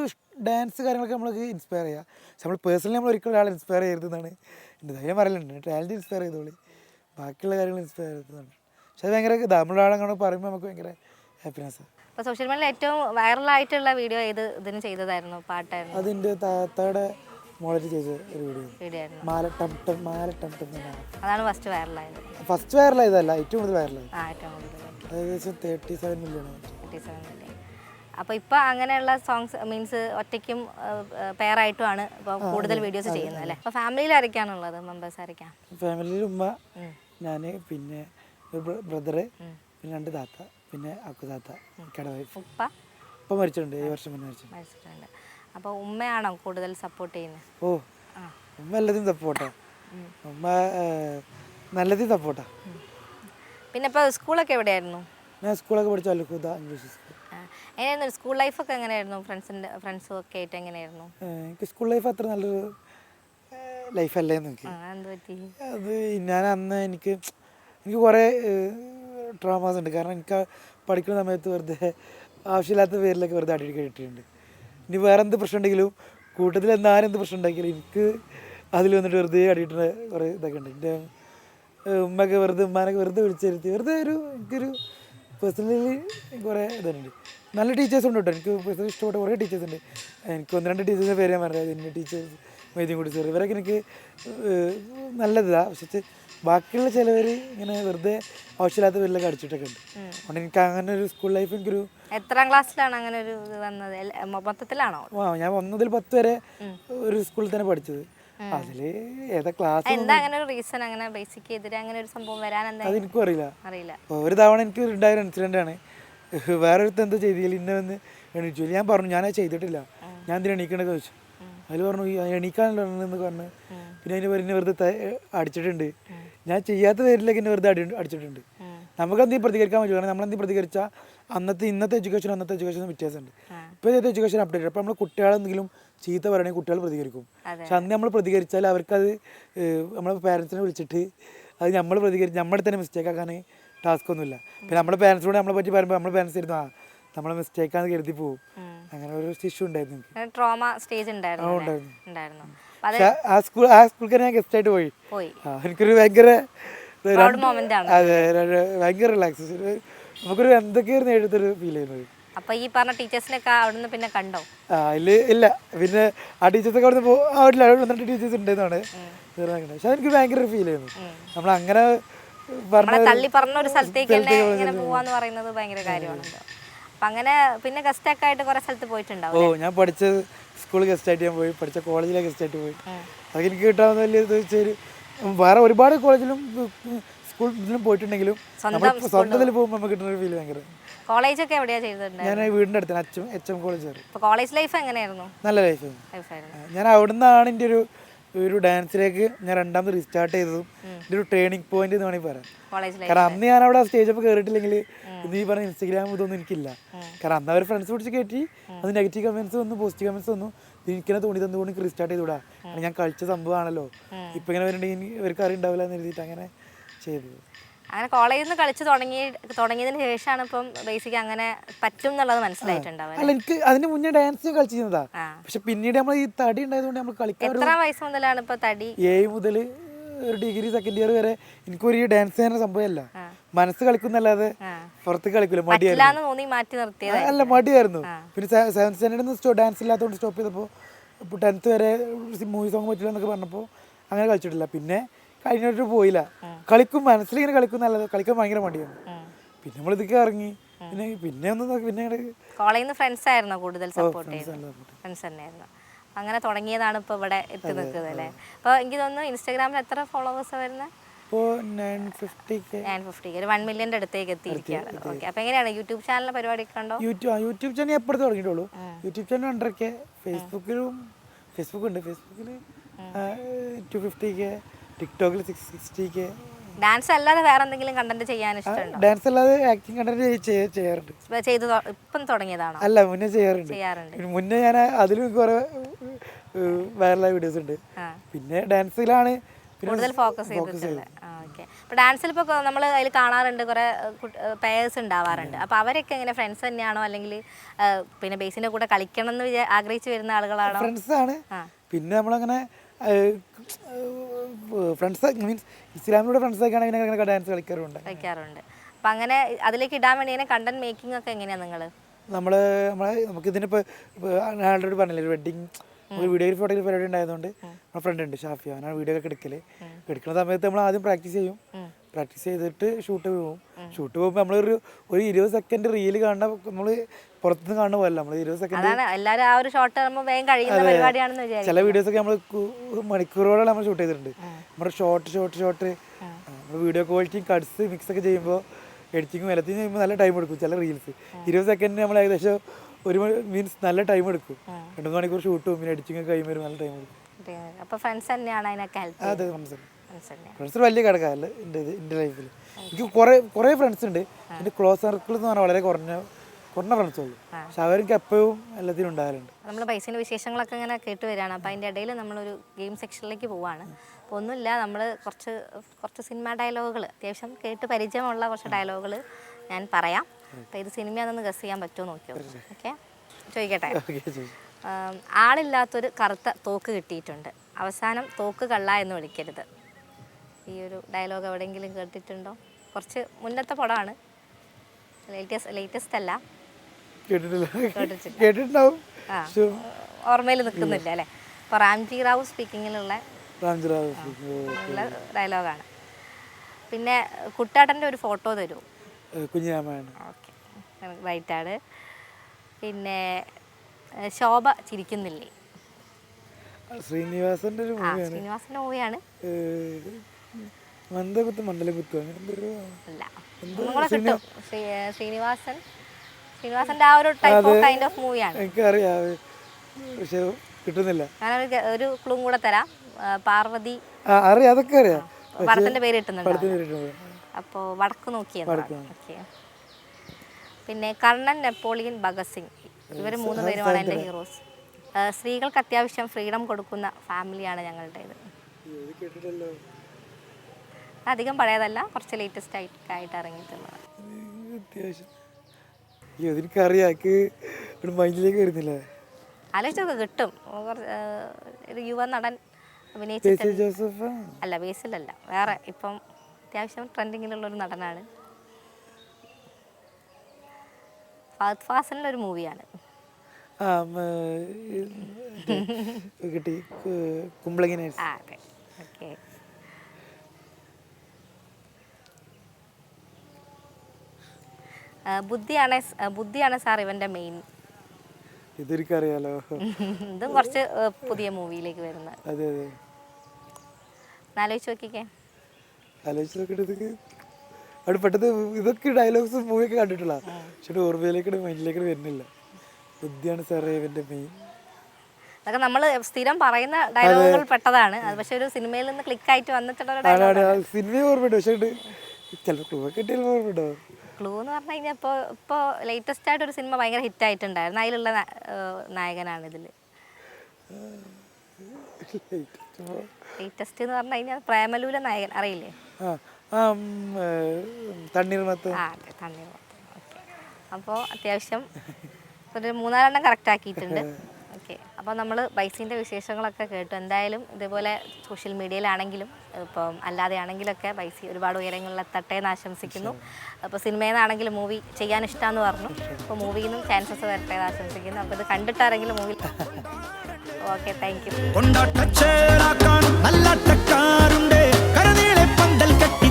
ഡാൻസ് കാര്യങ്ങളൊക്കെ നമ്മൾക്ക് ഇൻസ്പയർ ചെയ്യുക പക്ഷെ നമ്മൾ പേഴ്സണലി നമ്മൾ ഒരിക്കലും ഒരാളെ ഇൻസ്പയർ ചെയ്യരുതെന്നാണ് എന്റെ ധൈര്യം പറയലുണ്ട്. ടാലന്റ് ഇൻസ്പയർ ചെയ്തോളി. ബാക്കിയുള്ള കാര്യങ്ങൾ ഇൻസ്പയർ ചെയ്തതാണ് പക്ഷെ അത് ഭയങ്കര നമ്മളൊരാളെ കാണുമ്പോൾ പറയുമ്പോൾ നമുക്ക് ഭയങ്കര ഹാപ്പിനെസ്സാണ് ഇപ്പോൾ സോഷ്യൽ മീഡിയയിൽ ഏറ്റവും വൈറൽ ആയിട്ടുള്ള വീഡിയോ ഏത് ഇതിന് ചെയ്തതായിരുന്നു? പാട്ടായിരുന്നു. അതിന്റെ താത്തയുടെ മോളിൽ ചെയ്ത ഒരു വീഡിയോ മാല ടം ടം മാല ടം ടം അതാണ് ഫസ്റ്റ് വൈറലായത്. ഫസ്റ്റ് വൈറലായതല്ല ഏറ്റവും കൂടുതൽ വൈറലായി ആ ഏറ്റവും കൂടുതൽ ഏകദേശം തേർട്ടി സെവൻ മില്യൺ കിട്ടിയ സെവൻ മില്യൺ അപ്പോൾ ഇപ്പോൾ അങ്ങനെയുള്ള സോങ്സ് മീൻസ് ഒറ്റയ്ക്കും പെയറായിട്ടുമാണ് ഇപ്പോൾ കൂടുതൽ വീഡിയോസ് ചെയ്യുന്നത് അല്ലേ? അപ്പോൾ ഫാമിലിയിൽ ആരൊക്കെയാണുള്ളത് മെമ്പേഴ്സ് ആരൊക്കെയാണ്? ഫാമിലിയിൽ ഉമ്മ ഞാൻ ഞാൻ പിന്നെ ബ്രദറ് പിന്നെ രണ്ട് താത്ത. പിന്നെ അക്കുതാത്ത കിടവായി ഉപ്പ. ഉപ്പ മരിച്ചിട്ടുണ്ട്. ഈ വർഷം മുന്നേ മരിച്ചു മരിച്ചിട്ടുണ്ട്. അപ്പോൾ ഉമ്മയാണോ കൂടുതൽ സപ്പോർട്ട് ചെയ്യുന്നത് ഓ. ഉമ്മ എല്ലാത്തിനും സപ്പോർട്ടാ ഉമ്മ നല്ലതും സപ്പോർട്ടാ പിന്നെ ഇപ്പോൾ സ്കൂളൊക്കെ എവിടെയായിരുന്നു? ഞാൻ സ്കൂളൊക്കെ പഠിച്ചു അല്ലുക്കൂത ഇംഗ്ലീഷ് സ്കൂൾ. എങ്ങനെയായിരുന്നു? സ്കൂൾ ലൈഫൊക്കെ എങ്ങനെയായിരുന്നു? ഫ്രണ്ട്സിന്റെ ഫ്രണ്ട്സും ഒക്കെ ആയിട്ട് എങ്ങനെയായിരുന്നു? എനിക്ക് സ്കൂൾ ലൈഫ് അത്ര നല്ലൊരു ലൈഫല്ലേ എനിക്ക്. അത് ഞാൻ അന്ന് എനിക്ക് എനിക്ക് കുറേ ട്രോമാസ് ഉണ്ട്. കാരണം എനിക്ക് പഠിക്കുന്ന സമയത്ത് വെറുതെ ആവശ്യമില്ലാത്ത പേരിലൊക്കെ വെറുതെ അടി കിട്ടിയിട്ടുണ്ട്. ഇനി വേറെ എന്ത് പ്രശ്നം ഉണ്ടെങ്കിലും കൂട്ടത്തിൽ എന്നാരും എന്ത് പ്രശ്നം ഉണ്ടാക്കിയാലും എനിക്ക് അതിൽ വന്നിട്ട് വെറുതെ അടിയിട്ടുള്ള കുറേ ഇതൊക്കെ ഉണ്ട്. എന്റെ ഉമ്മയൊക്കെ വെറുതെ ഉമ്മാനൊക്കെ വെറുതെ വിളിച്ചിരുത്തി. വെറുതെ ഒരു എനിക്കൊരു പേഴ്സണലി കുറേ ഇതുണ്ട്. നല്ല ടീച്ചേഴ്സ് ഉണ്ട് കേട്ടോ. എനിക്ക് പേഴ്സണലി ഇഷ്ടപ്പെട്ട കുറേ ടീച്ചേഴ്സ് ഉണ്ട്. എനിക്ക് ഒന്ന് രണ്ട് ടീച്ചേഴ്സിന്റെ പേര് ഞാൻ പറഞ്ഞത് എന്റെ ടീച്ചേഴ്സ് മൈദ്യം കൂടി സാർ ഇവരൊക്കെ എനിക്ക് നല്ലതാണ് പക്ഷേ ബാക്കിയുള്ള ചിലവർ ഇങ്ങനെ വെറുതെ ആവശ്യമില്ലാത്ത പേരിലൊക്കെ അടിച്ചിട്ടൊക്കെ ഉണ്ട്. അതുകൊണ്ട് എനിക്ക് അങ്ങനെ ഒരു സ്കൂൾ ലൈഫ് എനിക്കൊരു എത്രാം ക്ലാസ്സിലാണ് അങ്ങനെ ഒരു വന്നത്? മൊത്തത്തിലാണോ? ആ ഞാൻ ഒന്നതിൽ പത്ത് വരെ ഒരു സ്കൂളിൽ തന്നെ പഠിച്ചത്. അതിൽ ഏതാ ക്ലാസ് എന്താ അങ്ങനെ ഒരു റീസൺ അങ്ങനെ ബേസിക് എതിരെ അങ്ങനെ ഒരു സംഭവം വരാൻ എന്താ? എനിക്കും അറിയില്ല. അറിയില്ല. ഒരു തവണ എനിക്ക് ഉണ്ടായ ഒരു ഇൻസിഡന്റ് ആണ്. വേറൊരുത്ത എന്താ ചെയ്തില്ല ഇന്ന വന്ന് എണീച്ചു ഞാൻ പറഞ്ഞു ഞാനത് ചെയ്തിട്ടില്ല. ഞാൻ എന്തിനാ എണീക്കണത്? ചോദിച്ചു. അതിൽ പറഞ്ഞു "ഈ എണീക്കാനല്ലോ എന്ന് പറഞ്ഞു. പിന്നെ അതിന് പേര് വെറുതെ അടിച്ചിട്ടുണ്ട്. ഞാൻ ചെയ്യാത്ത പേരിലേക്ക് എന്നെ വെറുതെ അടി അടിച്ചിട്ടുണ്ട്. നമുക്ക് എന്തെങ്കിലും പ്രതികരിക്കാൻ പറ്റും? കാരണം നമ്മളെന്തെങ്കിലും പ്രതികരിച്ചാൽ അന്നത്തെ ഇന്നത്തെ എഡ്യൂക്കേഷൻ അന്നത്തെ എഡ്യൂക്കേഷനും വ്യത്യാസമുണ്ട്. ഇപ്പോഴത്തെ എഡ്യൂക്കേഷൻ അപ്ഡേറ്റ് അപ്പോൾ നമ്മൾ കുട്ടികളെന്തെങ്കിലും ചീത്ത പറയണമെങ്കിൽ കുട്ടികൾ പ്രതികരിക്കും. പക്ഷെ അന്ന് നമ്മൾ പ്രതികരിച്ചാൽ അവർക്കത് നമ്മളെ പാരൻസിനെ വിളിച്ചിട്ട് അത് നമ്മൾ പ്രതികരിച്ച് നമ്മുടെ തന്നെ മിസ്റ്റേക്ക് ആക്കാൻ ടാസ്ക് ഒന്നുമില്ല. പിന്നെ നമ്മുടെ പാരൻസിനോട് നമ്മളെ പറ്റി പറയുമ്പോൾ നമ്മുടെ പാരൻസ് ഇരുന്നു ആ നമ്മളെ മിസ്റ്റേക്കാന്ന് കരുതി പോകും അങ്ങനെ ഒരു ഇഷ്യൂ ഉണ്ടായിരുന്നു എനിക്ക്. ട്രോമ സ്റ്റേജ് ഉണ്ടായിരുന്നു ഉണ്ടായിരുന്നു. ആ സ്കൂൾ ആ സ്കൂളിൽ ഞാൻ ഗസ്റ്റ് ആയിട്ട് പോയി. എനിക്കൊരു ഭയങ്കര അതെ ഭയങ്കര റിലാക്സേഷൻ നമുക്കൊരു എന്തൊക്കെയായിരുന്നു എഴുത്തൊരു ഫീൽ ചെയ്യുന്നത്? അപ്പൊ ഈ പറഞ്ഞ ടീച്ചേഴ്സിനൊക്കെ അവിടുന്ന് പിന്നെ കണ്ടോ? അതിൽ ഇല്ല പിന്നെ ആ ടീച്ചേഴ്സൊക്കെ അവിടെ നിന്ന് അവിടെ അവിടെ വന്നിട്ട് ടീച്ചേഴ്സ് ഉണ്ടെന്നാണ് പക്ഷെ എനിക്ക് ഭയങ്കര ഫീൽ ചെയ്യുന്നു. നമ്മൾ അങ്ങനെ തള്ളി പറഞ്ഞ ഒരു സ്ഥലത്തേക്ക് ഇങ്ങനെ പോവാന്ന് പറയുന്നത് ഭയങ്കര കാര്യമാണല്ലോ. അപ്പൊ അങ്ങനെ പിന്നെ ഗസ്റ്റ് ഒക്കെ ആയിട്ട് കുറെ സ്ഥലത്ത് പോയിട്ടുണ്ടാവും ഓ ഞാൻ പഠിച്ച സ്കൂൾ ഗസ്റ്റ് ആയിട്ട് ഞാൻ പോയി പഠിച്ച കോളേജിലെ ഗസ്റ്റ് ആയിട്ട് പോയി. അതൊക്കെ എനിക്ക് കിട്ടാവുന്ന വലിയ വെച്ചാൽ വേറെ ഒരുപാട് കോളേജിലും സ്കൂൾ ഇതിലും പോയിട്ടുണ്ടെങ്കിലും സ്വന്തത്തിൽ പോകുമ്പോൾ നമുക്ക് കിട്ടുന്ന ഒരു ഫീൽ ഭയങ്കര. കോളേജ് ഒക്കെ എവിടെയാ ചെയ്തിട്ടുണ്ട് ഞാൻ വീടിന്റെ അടുത്താണ് അച്ഛൻ H M college college life എങ്ങനെയായിരുന്നു? നല്ല ലൈഫായിരുന്നു ഞാൻ അവിടുന്നാണ് എന്റെ ഒരു ഒരു ഡാൻസിലേക്ക് ഞാൻ രണ്ടാമത് റീസ്റ്റാർട്ട് ചെയ്തതും ഒരു ട്രെയിനിങ് പോയിന്റ് എന്ന് വേണമെങ്കിൽ പറയാം. കാരണം അന്ന് ഞാൻ അവിടെ സ്റ്റേജ് ഒക്കെ കയറിയിട്ടില്ലെങ്കിൽ നീ പറഞ്ഞ ഇൻസ്റ്റഗ്രാം ഇതൊന്നും എനിക്കില്ല. കാരണം അന്ന് അവർ ഫ്രണ്ട്സ് പിടിച്ച് കയറ്റി അത് നെഗറ്റീവ് കമൻസ് വന്നു പോസിറ്റീവ് കമൻസ് വന്നു. എനിക്കിനെ തോണി തന്നുകൊണ്ട് എനിക്ക് റീസ്റ്റാർട്ട് ചെയ്തുകൂടാ ഞാൻ കളിച്ച സംഭവമാണല്ലോ. ഇപ്പം ഇങ്ങനെ വരുന്നുണ്ടെങ്കിൽ ഇവർക്ക് അറിയുണ്ടാവില്ല എന്ന് എഴുതിയിട്ട് അങ്ങനെ ചെയ്തത്. അങ്ങനെ കോളേജിൽ നിന്ന് കളിച്ച് തുടങ്ങി തുടങ്ങിയതിന് ശേഷമാണ് ഇപ്പം ബേസിക് അങ്ങനെ പറ്റും എന്നുള്ളത് മനസ്സിലായിട്ടുണ്ടാവുക അല്ല എനിക്ക് അതിന് മുന്നേ ഡാൻസ് കളിച്ചിരുന്നതാ. പക്ഷെ പിന്നീട് നമ്മൾ ഈ തടി ഉണ്ടായതുകൊണ്ട് നമ്മൾ കളിക്കാൻ എത്ര വയസ്സ് മുതലാണ് ഇപ്പൊ തടി? ഏഴ് മുതൽ ഒരു ഡിഗ്രി സെക്കൻഡ് ഇയർ വരെ എനിക്കൊരു ഒരു ഡാൻസ് ചെയ്യുന്ന സംഭവമല്ല. മനസ്സ് കളിക്കുന്നല്ലാതെ പുറത്ത് കളിക്കില്ല മടിയായിരുന്നു. അല്ല മടിയായിരുന്നു. പിന്നെ സെവൻത് സ്റ്റാൻഡേർഡിൽ നിന്ന് ഡാൻസ് ഇല്ലാത്തതുകൊണ്ട് സ്റ്റോപ്പ് ചെയ്തപ്പോൾ ഇപ്പോൾ ടെൻത്ത് വരെ മൂവി സോങ് പറ്റില്ല എന്നൊക്കെ പറഞ്ഞപ്പോൾ അങ്ങനെ കളിച്ചിട്ടില്ല. പിന്നെ കഴിഞ്ഞിട്ട് പോയില്ല. കളിക്കും മനസ്സിലിങ്ങനെ കളിക്കും നല്ലത് കളിക്കാൻ ഭയങ്കര മടിയാണ്. പിന്നെ നമ്മൾ ഇതൊക്കെ ഇറങ്ങി പിന്നെ പിന്നെ ഒന്നും പിന്നെ അങ്ങട് കോളേജിൽ നിന്ന് ഫ്രണ്ട്സ് ആയിരുന്നു കൂടുതൽ സപ്പോർട്ട്. ഫ്രണ്ട്സ് തന്നെയായിരുന്നു. അങ്ങനെ തുടങ്ങിയതാണ് ഇപ്പോൾ ഇവിടെ എത്തി നിൽക്കുന്നത് അല്ലേ? അപ്പോൾ എനിക്ക് തോന്നുന്നു ഇൻസ്റ്റാഗ്രാമിൽ എത്ര ഫോളോവേഴ്സ് വരുന്നത് ഒരു വൺ മില്യന്റെ അടുത്തേക്ക് എത്തിയിരിക്കുകയാണ്. ഓക്കെ അപ്പോൾ എങ്ങനെയാണ്? യൂട്യൂബ് ചാനലിലെ പരിപാടിയൊക്കെ ഉണ്ടോ? യൂട്യൂബ് യൂട്യൂബ് ചാനൽ എപ്പോഴും തുടങ്ങിയിട്ടുള്ളൂ. യൂട്യൂബ് ചാനൽ ഹൺഡ്രഡ് കെ ഫേസ്ബുക്കിലും ഫേസ്ബുക്ക് ഉണ്ട്. ഫേസ്ബുക്കിൽ ടു ഫിഫ്റ്റി കെ ടിക്ടോക്കിൽ സിക്സ് സിക്സ്റ്റി കെ ഡാൻസ് അല്ലാതെ വേറെ എന്തെങ്കിലും കണ്ടന്റ് ചെയ്യാൻ ഇഷ്ടമുണ്ടോ? ഡാൻസ് അല്ലാതെ ആക്ടിങ് കണ്ടന്റ് ചെയ്യാറുണ്ട്. ഇപ്പൊ ഇപ്പം തുടങ്ങിയതാണോ? അല്ല മുന്നേ ചെയ്യാറുണ്ട്. ചെയ്യാറുണ്ട്. മുന്നേ ഞാൻ അതിലും കുറെ വൈറലായ വീഡിയോസ് ഉണ്ട്. ആ. പിന്നെ ഡാൻസിലാണ് കൂടുതൽ ഫോക്കസ് ചെയ്തിട്ടുള്ളത്. ഓക്കെ അപ്പൊ ഡാൻസിൽ ഇപ്പോൾ നമ്മൾ അതിൽ കാണാറുണ്ട് കുറേ പേയേഴ്സ് ഉണ്ടാവാറുണ്ട്. അപ്പൊ അവരൊക്കെ എങ്ങനെ ഫ്രണ്ട്സ് തന്നെയാണോ? അല്ലെങ്കിൽ പിന്നെ ബേസിന്റെ കൂടെ കളിക്കണം എന്ന് വിചാ ആഗ്രഹിച്ച് വരുന്ന ആളുകളാണോ? ഫ്രണ്ട്സ് ആണ്. പിന്നെ നമ്മളങ്ങനെ ഫ്രണ്ട്സ് മീൻസ് ഇസ്ലാമിലൂടെ ഫ്രണ്ട്സ് ആണെങ്കിൽ അങ്ങനെ ഡാൻസ് കളിക്കാറുണ്ട്. കളിക്കാറുണ്ട്. അപ്പം അങ്ങനെ അതിലേക്ക് ഇടാൻ വേണ്ടി ഇങ്ങനെ കണ്ടന്റ് മേക്കിംഗ് ഒക്കെ എങ്ങനെയാണ് നിങ്ങൾ നമ്മൾ നമ്മളെ നമുക്ക് ഇതിനിപ്പോൾ ആൾറെഡി പറഞ്ഞില്ലേ ഒരു വെഡിങ് ഒരു വീഡിയോഗ്രാഫി ഫോട്ടോഗ്രാഫി പരിപാടി ഉണ്ടായതുകൊണ്ട് നമ്മുടെ ഫ്രണ്ട് ഉണ്ട് ഷാഫിയ. അവനാണ് വീഡിയോ ഒക്കെ എടുക്കൽ. എടുക്കുന്ന സമയത്ത് നമ്മൾ ആദ്യം പ്രാക്ടീസ് ചെയ്യും. പ്രാക്ടീസ് ചെയ്തിട്ട് ഷൂട്ട് പോകും. ഷൂട്ട് പോകുമ്പോൾ നമ്മളൊരു ഒരു ഇരുപത് സെക്കൻഡ് റീൽ കാണുന്ന നമ്മൾ പുറത്തുനിന്ന് കാണുന്ന പോലെ നമ്മൾ ഇരുപത് സെക്കൻഡ് എല്ലാവരും ആ ഒരു വേഗം കഴിയുന്ന പരിപാടിയാണെന്ന് വിചാരിക്കും ചില വീഡിയോസ് ഒക്കെ നമ്മൾ മണിക്കൂറുകളോളം നമ്മൾ ഷൂട്ട് ചെയ്തിട്ടുണ്ട്. നമ്മുടെ ഷോർട്ട് ഷോർട്ട് ഷോർട്ട് നമ്മൾ വീഡിയോ ക്വാളിറ്റി കട്സ് മിക്സ് ഒക്കെ ചെയ്യുമ്പോൾ എഡിറ്റിങ്ങും എല്ലാത്തിനും ചെയ്യുമ്പോൾ നല്ല ടൈം എടുക്കും ചില റീൽസ് ഇരുപത് സെക്കൻഡിന് നമ്മൾ ഏകദേശം ഒരു മീൻസ് നല്ല ടൈം എടുക്കും. രണ്ട് മണിക്കൂർ ഷൂട്ടും പിന്നെ എഡിറ്റിംഗ് ഒക്കെ കഴിയുമ്പോൾ നല്ല ടൈം എടുക്കും. അപ്പോൾ ഫ്രണ്ട്സ് തന്നെയാണ് അതിനൊക്കെ ഹെൽപ്പ് അതെ ഫ്രണ്ട്സ് ഫ്രണ്ട്സ് വലിയ കിടക്കാറില്ല എന്റെ എന്റെ ലൈഫിൽ എനിക്ക് കുറേ കുറേ ഫ്രണ്ട്സ് ഉണ്ട് എന്റെ ക്ലോസ് സർക്കിൾ എന്ന് പറഞ്ഞാൽ വളരെ കുറഞ്ഞ കുറഞ്ഞ ഫ്രണ്ട്സ് ഉള്ളൂ. പക്ഷെ അവർക്ക് എപ്പോഴും എല്ലാത്തിനും ഉണ്ടാകാറുണ്ട് നമ്മൾ പൈസേന്റെ വിശേഷങ്ങളൊക്കെ ഇങ്ങനെ കേട്ട് വരികയാണ് അപ്പോൾ അതിന്റെ ഇടയിൽ നമ്മളൊരു ഗെയിം സെക്ഷനിലേക്ക് പോവാണ്. അപ്പോൾ ഒന്നുമില്ല നമ്മൾ കുറച്ച് കുറച്ച് സിനിമ ഡയലോഗുകൾ അത്യാവശ്യം കേട്ട് പരിചയമുള്ള കുറച്ച് ഡയലോഗുകൾ ഞാൻ പറയാം. അപ്പോൾ ഇത് സിനിമയാണെന്ന് ഗസ് ചെയ്യാൻ പറ്റുമോ നോക്കിയോ? ഓക്കെ ചോദിക്കട്ടെ. ആളില്ലാത്തൊരു കറുത്ത തോക്ക് കിട്ടിയിട്ടുണ്ട്. അവസാനം തോക്ക് കള്ള എന്ന് വിളിക്കരുത്. ഈ ഒരു ഡയലോഗ് എവിടെയെങ്കിലും കേട്ടിട്ടുണ്ടോ? കുറച്ച് മുന്നത്തെ പടമാണ്. ലേറ്റസ്റ്റ് ലേറ്റസ്റ്റ് അല്ല. കേട്ടിട്ടുണ്ടാവും. ഓർമ്മയിൽ നിൽക്കുന്നില്ല അല്ലേ? അപ്പോൾ റാംജി റാവു സ്പീക്കിങ്ങിലുള്ള ഡയലോഗാണ് പിന്നെ കുട്ടാട്ടന്റെ ഒരു ഫോട്ടോ തരൂ. കുഞ്ഞിരാമായണം. ഓക്കെ. റൈറ്റാണ് പിന്നെ ശോഭ ചിരിക്കുന്നില്ലേ? ശ്രീനിവാസന്റെ ഒരു മൂവിയാണ്. ശ്രീനിവാസന്റെ മൂവിയാണ്. മന്ദകുത്ത് മണ്ഡലകുത്ത് അല്ല. നമ്മളെ കിട്ടും. ശ്രീ ശ്രീനിവാസൻ. ശ്രീനിവാസന്റെ ആ ഒരു ടൈപ്പ് ഓഫ് കൈൻഡ് ഓഫ് മൂവിയാണ് എനിക്കറിയാം. പക്ഷെ കിട്ടുന്നില്ല. ഞാനൊരു ഗ- ഒരു ക്ലൂം കൂടെ തരാം. ആ, പാർവതി. ആ അറിയാം. അതൊക്കെ അറിയാം. പടത്തിന്റെ പേര് കിട്ടുന്നുണ്ടോ. പടത്തിന് കേട്ടിട്ടുണ്ട് അപ്പോ വടക്ക് ഓക്കെ. പിന്നെ കർണൻ നെപ്പോളിയൻ ഭഗത് സിംഗ്. ഇവർ മൂന്ന് പേരുമാണ് എന്റെ ഹീറോസ് സ്ത്രീകൾക്ക് അത്യാവശ്യം ഫ്രീഡം കൊടുക്കുന്ന ഫാമിലിയാണ് ഞങ്ങളുടേത്. ഇത് കേട്ടിട്ടല്ലോ. അധികം പഴയതല്ല കുറച്ച് ലേറ്റസ്റ്റ് ആയിട്ട് ആയിട്ട് ഇറങ്ങിയിട്ടുള്ളത് അത്യാവശ്യം മൈൻഡിലേക്ക് വരുന്നില്ല. ആലോചിച്ചൊക്കെ കിട്ടും. ഒരു യുവ നടൻ അഭിനയിച്ചിട്ട് ജോസഫ്? അല്ല ബേസിലല്ല വേറെ. ഇപ്പം അത്യാവശ്യം ട്രെൻഡിങ്ങിലുള്ള ഒരു നടനാണ്. ഫഹദ് ഫാസലിന്റെ ഒരു മൂവിയാണ് കിട്ടി. കുമ്പളങ്ങി ആ അതെ ഓക്കെ. ബുദ്ധിയാണ് ബുദ്ധിയാണ് സാർ ഇവന്റെ മെയിൻ ഇതെനിക്കറിയാലോ. ഇതും കുറച്ച് പുതിയ മൂവിയിലേക്ക് വരുന്ന. അതെ അതെ. ആലോചിച്ച് നോക്കിക്കേ. ആലോചിച്ച് നോക്കിയിട്ട് ഇതിക്ക് അവിടെ പെട്ടെന്ന് ഇതൊക്കെ ഡയലോഗ്സ് മൂവിയൊക്കെ കണ്ടിട്ടുള്ള. പക്ഷെ ഓർമ്മയിലേക്ക് മൈൻഡിലേക്ക് വരുന്നില്ല. ബുദ്ധിയാണ് സാറേ ഇവന്റെ മെയിൻ അതൊക്കെ നമ്മൾ സ്ഥിരം പറയുന്ന ഡയലോഗുകൾ പെട്ടതാണ്. അത് പക്ഷെ ഒരു സിനിമയിൽ നിന്ന് ക്ലിക്ക് ആയിട്ട് വന്നിട്ടുള്ള സിനിമ ഓർമ്മയുണ്ട്. പക്ഷേ ചിലപ്പോൾ ക്ലൂ കിട്ടിയാലും ഓർമ്മയുണ്ടോ? ക്ലൂ എന്ന് പറഞ്ഞു കഴിഞ്ഞാൽ ഇപ്പോൾ ഇപ്പോൾ ലേറ്റസ്റ്റ് ആയിട്ട് ഒരു സിനിമ ഭയങ്കര ഹിറ്റ് ആയിട്ടുണ്ടായിരുന്നു. അതിലുള്ള നായകനാണ് ഇതിൽ ലേറ്റസ്റ്റ് എന്ന് പറഞ്ഞു കഴിഞ്ഞാൽ പ്രേമലൂല നായകൻ. അറിയില്ലേ? ആ ആ തണ്ണീർമത്ത് ആ അതെ തണ്ണീർമത്തൻ ഓക്കെ. അപ്പോൾ അത്യാവശ്യം ഒരു മൂന്നാലെണ്ണം കറക്റ്റ് ആക്കിയിട്ടുണ്ട്. ഓക്കെ. അപ്പോൾ നമ്മൾ ബൈസിന്റെ വിശേഷങ്ങളൊക്കെ കേട്ടു. എന്തായാലും ഇതുപോലെ സോഷ്യൽ മീഡിയയിലാണെങ്കിലും ഇപ്പം അല്ലാതെ ആണെങ്കിലൊക്കെ ബൈസി ഒരുപാട് ഉയരങ്ങളിൽ എത്തട്ടെ എന്ന് ആശംസിക്കുന്നു. അപ്പോൾ സിനിമയിൽ നിന്നാണെങ്കിലും മൂവി ചെയ്യാൻ ഇഷ്ടമെന്ന് പറഞ്ഞു. അപ്പോൾ മൂവിയിൽ നിന്നും ചാൻസസ് വരട്ടെ എന്ന് ആശംസിക്കുന്നു. അപ്പോൾ ഇത് കണ്ടിട്ടാരെങ്കിലും മൂവി ഓക്കെ താങ്ക് യു കൊണ്ടാട്ടച്ചേറാക്കാൻ നല്ലാട്ടക്കാരുണ്ട് കരനീളെ പന്തൽ കെട്ടി